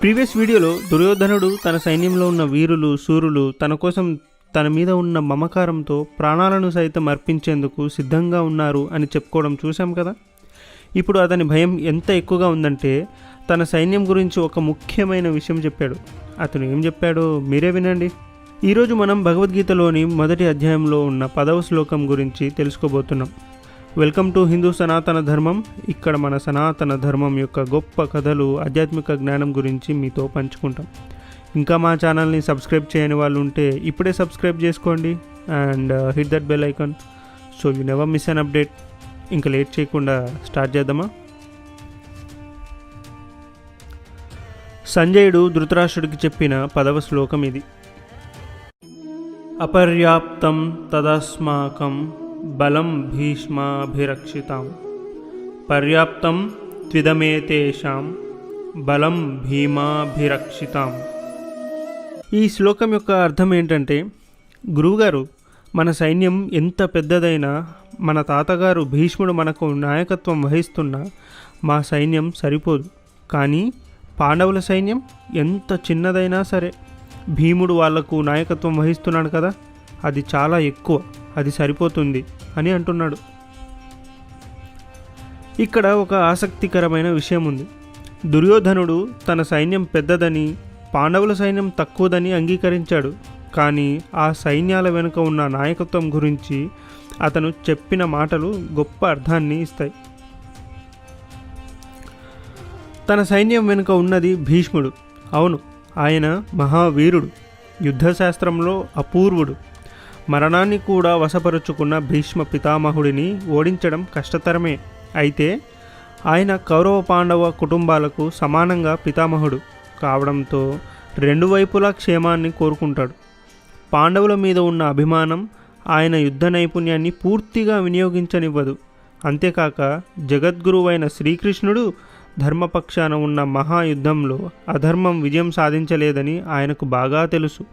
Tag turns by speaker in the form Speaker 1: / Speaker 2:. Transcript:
Speaker 1: Previous వీడియోలో దుర్యోధనుడు తన సైన్యంలో ఉన్న వీరులు సూరులు తన కోసం తన మీద ఉన్న మమకారంతో ప్రాణాలను సైతం అర్పించేందుకు సిద్ధంగా ఉన్నారు అని చెప్పుకోవడం చూశాం కదా? ఇప్పుడు అతని భయం ఎంత ఎక్కువగా ఉందంటే తన సైన్యం గురించి ఒక ముఖ్యమైన విషయం చెప్పాడు. అతను ఏం చెప్పాడో మీరే వినండి. ఈరోజు మనం భగవద్గీతలోని మొదటి అధ్యాయంలో ఉన్న పదవ శ్లోకం గురించి తెలుసుకోబోతున్నాం. వెల్కమ్ టు హిందూ సనాతన ధర్మం. ఇక్కడ మన సనాతన ధర్మం యొక్క గొప్ప కథలు ఆధ్యాత్మిక జ్ఞానం గురించి మీతో పంచుకుంటాం. ఇంకా మా ఛానల్ని సబ్స్క్రైబ్ చేయని వాళ్ళు ఉంటే ఇప్పుడే సబ్స్క్రైబ్ చేసుకోండి. And hit that bell icon so you never miss an update ఇంకా లేట్ చేయకుండా స్టార్ట్ చేద్దామా? సంజయుడు ధృతరాష్ట్రుడికి చెప్పిన పదవ శ్లోకం ఇది. అపర్యాప్తం తదస్మాకం బలం భీష్మాభిరక్షితాం. పర్యాప్తం త్విదమేతేషాం. బలం భీమాభిరక్షితాం. ఈ శ్లోకం యొక్క అర్థం ఏంటంటే గురువుగారు మన సైన్యం ఎంత పెద్దదైనా మన తాతగారు భీష్ముడు మనకు నాయకత్వం వహిస్తున్నా మా సైన్యం సరిపోదు. కానీ పాండవుల సైన్యం ఎంత చిన్నదైనా సరే భీముడు వాళ్ళకు నాయకత్వం వహిస్తున్నాడు కదా అది చాలా ఎక్కువ. అది సరిపోతుంది అని అంటున్నాడు. ఇక్కడ ఒక ఆసక్తికరమైన విషయం ఉంది. దుర్యోధనుడు తన సైన్యం పెద్దదని పాండవుల సైన్యం తక్కువదని అంగీకరించాడు. కానీ ఆ సైన్యాల వెనుక ఉన్న నాయకత్వం గురించి అతను చెప్పిన మాటలు గొప్ప అర్థాన్ని ఇస్తాయి. తన సైన్యం వెనుక ఉన్నది భీష్ముడు. అవును ఆయన మహావీరుడు. యుద్ధశాస్త్రంలో అపూర్వుడు. మరణాన్ని కూడా వశపరుచుకున్న భీష్మ పితామహుడిని ఓడించడం కష్టతరమే. అయితే ఆయన కౌరవ పాండవ కుటుంబాలకు సమానంగా పితామహుడు కావడంతో రెండు వైపులా క్షేమాన్ని కోరుకుంటాడు. పాండవుల మీద ఉన్న అభిమానం ఆయన యుద్ధ నైపుణ్యాన్ని పూర్తిగా వినియోగించనివ్వదు. అంతేకాక జగద్గురువైన శ్రీకృష్ణుడు ధర్మపక్షాన ఉన్న మహాయుద్ధంలో అధర్మం విజయం సాధించలేదని ఆయనకు బాగా తెలుసు.